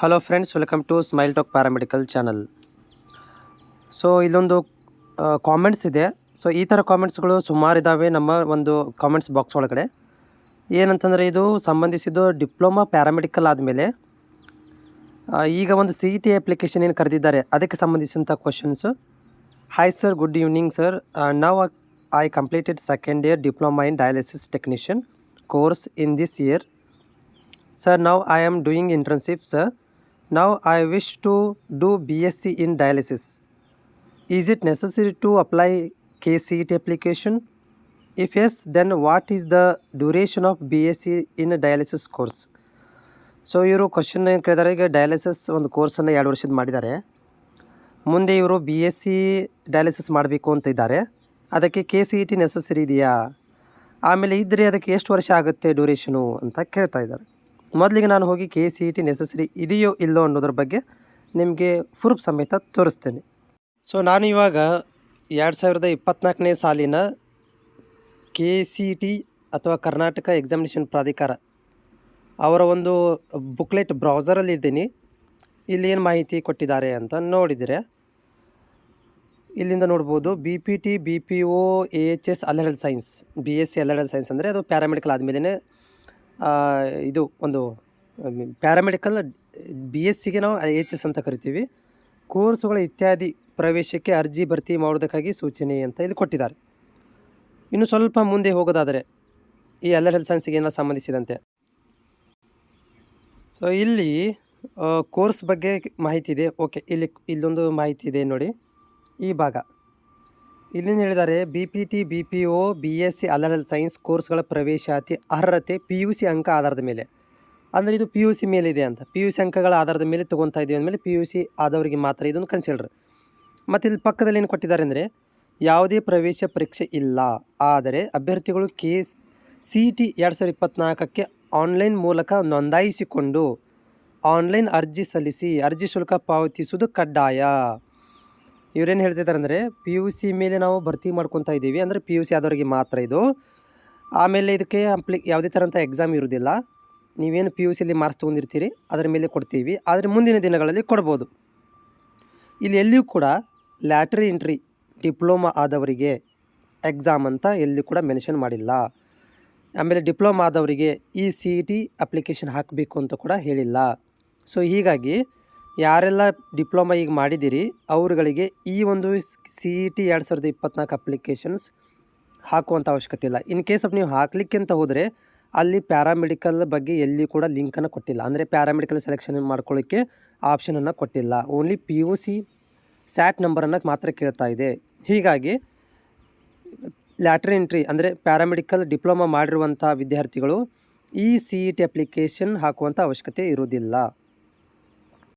Hello friends welcome to smile talk paramedical channel so ಇಲ್ಲೊಂದು comments ಇದೆ. So ಈ ಥರ ಕಾಮೆಂಟ್ಸ್ಗಳು ಸುಮಾರು ಇದ್ದಾವೆ ನಮ್ಮ ಒಂದು ಕಾಮೆಂಟ್ಸ್ ಬಾಕ್ಸ್ ಒಳಗಡೆ. ಏನಂತಂದರೆ ಇದು ಸಂಬಂಧಿಸಿದ್ದು ಡಿಪ್ಲೊಮಾ ಪ್ಯಾರಾಮೆಡಿಕಲ್ ಆದಮೇಲೆ ಈಗ ಒಂದು ಸಿ ಟಿ ಅಪ್ಲಿಕೇಶನ್ ಏನು ಕರೆದಿದ್ದಾರೆ, ಅದಕ್ಕೆ ಸಂಬಂಧಿಸಿದಂಥ questions hi sir good evening sir ನಾವು I completed second year diploma in dialysis technician course in this year sir ನಾವು I am doing internship sir. Now I wish to do BSc in dialysis. Is it necessary to apply KCET application? If yes, then what is the duration of BSc in a dialysis course? So ಇವರು question ಏನು ಕೇಳಿದಾರೆ ಈಗ dialysis ಒಂದು ಕೋರ್ಸನ್ನು ಎರಡು ವರ್ಷದ ಮಾಡಿದ್ದಾರೆ ಮುಂದೆ ಇವರು ಬಿ ಎಸ್ ಸಿ ಡಯಾಲಿಸಿಸ್ ಮಾಡಬೇಕು ಅಂತ ಇದ್ದಾರೆ ಅದಕ್ಕೆ K C E T necessary ಇದೆಯಾ ಆಮೇಲೆ ಇದ್ದರೆ ಅದಕ್ಕೆ ಎಷ್ಟು ವರ್ಷ ಆಗುತ್ತೆ ಡ್ಯೂರೇಷನು ಅಂತ ಕೇಳ್ತಾ ಇದ್ದಾರೆ ಮೊದಲಿಗೆ ನಾನು ಹೋಗಿ K C E T necessary ಇದೆಯೋ ಇಲ್ಲೋ ಅನ್ನೋದ್ರ ಬಗ್ಗೆ ನಿಮಗೆ ಪ್ರೂಫ್ ಸಮೇತ ತೋರಿಸ್ತೇನೆ. ಸೊ ನಾನು ಇವಾಗ ಎರಡು ಸಾವಿರದ ಇಪ್ಪತ್ತ್ನಾಲ್ಕನೇ ಸಾಲಿನ ಕೆ ಸಿ ಟಿ ಅಥವಾ ಕರ್ನಾಟಕ ಎಕ್ಸಾಮಿನೇಷನ್ ಪ್ರಾಧಿಕಾರ ಅವರ ಒಂದು ಬುಕ್ಲೆಟ್ ಬ್ರೌಸರಲ್ಲಿ ಇದ್ದೀನಿ. ಏನು ಮಾಹಿತಿ ಕೊಟ್ಟಿದ್ದಾರೆ ಅಂತ ನೋಡಿದರೆ ಇಲ್ಲಿಂದ ನೋಡ್ಬೋದು B P T B P O A H S allied science B S C allied science ಅಂದರೆ ಅದು ಪ್ಯಾರಾಮೆಡಿಕಲ್ ಆದಮೇಲೆ ಇದು ಒಂದು ಪ್ಯಾರಾಮೆಡಿಕಲ್ ಬಿ ಎಸ್ ಸಿಗೆ ನಾವು ಎಚ್ ಎಸ್ ಅಂತ ಕರಿತೀವಿ. ಕೋರ್ಸುಗಳ ಇತ್ಯಾದಿ ಪ್ರವೇಶಕ್ಕೆ ಅರ್ಜಿ ಭರ್ತಿ ಮಾಡೋದಕ್ಕಾಗಿ ಸೂಚನೆ ಅಂತ ಇಲ್ಲಿ ಕೊಟ್ಟಿದ್ದಾರೆ. ಇನ್ನು ಸ್ವಲ್ಪ ಮುಂದೆ ಹೋಗೋದಾದರೆ ಈ ಎಲ್ಲರ್ ಹೆಲ್ತ್ ಸೈನ್ಸಿಗೆ ಸಂಬಂಧಿಸಿದಂತೆ. ಸೊ ಇಲ್ಲಿ ಕೋರ್ಸ್ ಬಗ್ಗೆ ಮಾಹಿತಿ ಇದೆ. ಓಕೆ ಇಲ್ಲಿ, ಇಲ್ಲೊಂದು ಮಾಹಿತಿ ಇದೆ ನೋಡಿ. ಈ ಭಾಗ. ಇಲ್ಲಿಂದ ಹೇಳಿದ್ದಾರೆ B P T B P O B S C allied science ಕೋರ್ಸ್ಗಳ ಪ್ರವೇಶಾತಿ ಅರ್ಹತೆ ಪಿ ಯು ಸಿ ಅಂಕ ಆಧಾರದ ಮೇಲೆ. ಅಂದರೆ ಇದು ಪಿ ಯು ಸಿ ಮೇಲಿದೆ ಅಂತ. ಪಿ ಯು ಸಿ ಅಂಕಗಳ ಆಧಾರದ ಮೇಲೆ ತೊಗೊತಾ ಇದ್ದೀವಿ ಅಂದಮೇಲೆ ಪಿ ಯು ಸಿ ಆದವರಿಗೆ ಮಾತ್ರ ಇದನ್ನು ಕನ್ಸಿಡರ್ ಮತ್ತು ಇಲ್ಲಿ ಪಕ್ಕದಲ್ಲಿ ಏನು ಕೊಟ್ಟಿದ್ದಾರೆ ಅಂದರೆ ಯಾವುದೇ ಪ್ರವೇಶ ಪರೀಕ್ಷೆ ಇಲ್ಲ. ಆದರೆ ಅಭ್ಯರ್ಥಿಗಳು ಕೆ ಸಿ ಟಿ ಎರಡು ಸಾವಿರದ ಇಪ್ಪತ್ತ್ನಾಲ್ಕಕ್ಕೆ ಆನ್ಲೈನ್ ಮೂಲಕ ನೋಂದಾಯಿಸಿಕೊಂಡು ಆನ್ಲೈನ್ ಅರ್ಜಿ ಸಲ್ಲಿಸಿ, ಅರ್ಜಿ ಶುಲ್ಕ ಪಾವತಿಸುವುದು ಕಡ್ಡಾಯ. ಇವರೇನು ಹೇಳ್ತಿದ್ದಾರೆ ಅಂದರೆ ಪಿ ಯು ಸಿ ಮೇಲೆ ನಾವು ಭರ್ತಿ ಮಾಡ್ಕೊತಾ ಇದ್ದೀವಿ ಅಂದರೆ ಪಿ ಯು ಸಿ ಆದವರಿಗೆ ಮಾತ್ರ ಇದು. ಆಮೇಲೆ ಇದಕ್ಕೆ ಅಪ್ಲಿ ಯಾವುದೇ ಥರಂಥ ಎಕ್ಸಾಮ್ ಇರೋದಿಲ್ಲ. ನೀವೇನು ಪಿ ಯು ಸಿಲಿ ಮಾರ್ಕ್ಸ್ ತೊಗೊಂಡಿರ್ತೀರಿ, ಅದರ ಮೇಲೆ ಕೊಡ್ತೀವಿ. ಆದರೆ ಮುಂದಿನ ದಿನಗಳಲ್ಲಿ ಕೊಡ್ಬೋದು. ಇಲ್ಲಿ ಎಲ್ಲಿಯೂ ಕೂಡ ಲ್ಯಾಟ್ರಿ ಎಂಟ್ರಿ ಡಿಪ್ಲೊಮಾ ಆದವರಿಗೆ ಎಕ್ಸಾಮ್ ಅಂತ ಎಲ್ಲಿ ಕೂಡ ಮೆನ್ಷನ್ ಮಾಡಿಲ್ಲ. ಆಮೇಲೆ ಡಿಪ್ಲೊಮಾ ಆದವರಿಗೆ ಈ ಸಿ ಇ ಟಿ ಅಪ್ಲಿಕೇಶನ್ ಹಾಕಬೇಕು ಅಂತ ಕೂಡ ಹೇಳಿಲ್ಲ. ಸೊ ಹೀಗಾಗಿ ಯಾರೆಲ್ಲ ಡಿಪ್ಲೊಮಾ ಈಗ ಮಾಡಿದ್ದೀರಿ, ಅವರುಗಳಿಗೆ ಈ ಒಂದು ಸಿ ಇ ಟಿ ಎರಡು ಸಾವಿರದ ಇಪ್ಪತ್ನಾಲ್ಕು ಅಪ್ಲಿಕೇಶನ್ಸ್ ಹಾಕುವಂಥ ಅವಶ್ಯಕತೆ ಇಲ್ಲ. ಇನ್ ಕೇಸ್ ಆಫ್ ನೀವು ಹಾಕಲಿಕ್ಕೆ ಅಂತ ಹೋದರೆ, ಅಲ್ಲಿ ಪ್ಯಾರಾಮೆಡಿಕಲ್ ಬಗ್ಗೆ ಎಲ್ಲಿ ಕೂಡ ಲಿಂಕನ್ನು ಕೊಟ್ಟಿಲ್ಲ. ಅಂದರೆ ಪ್ಯಾರಾಮೆಡಿಕಲ್ ಸೆಲೆಕ್ಷನ್ ಮಾಡ್ಕೊಳ್ಳೋಕ್ಕೆ ಆಪ್ಷನನ್ನು ಕೊಟ್ಟಿಲ್ಲ. Only P U C SAT ನಂಬರನ್ನು ಮಾತ್ರ ಕೇಳ್ತಾ ಇದೆ. ಹೀಗಾಗಿ ಲ್ಯಾಟ್ರಿ ಎಂಟ್ರಿ ಅಂದರೆ ಪ್ಯಾರಾಮೆಡಿಕಲ್ ಡಿಪ್ಲೊಮಾ ಮಾಡಿರುವಂಥ ವಿದ್ಯಾರ್ಥಿಗಳು ಈ ಸಿ ಇ ಟಿ ಅಪ್ಲಿಕೇಶನ್ ಹಾಕುವಂಥ ಅವಶ್ಯಕತೆ ಇರುವುದಿಲ್ಲ.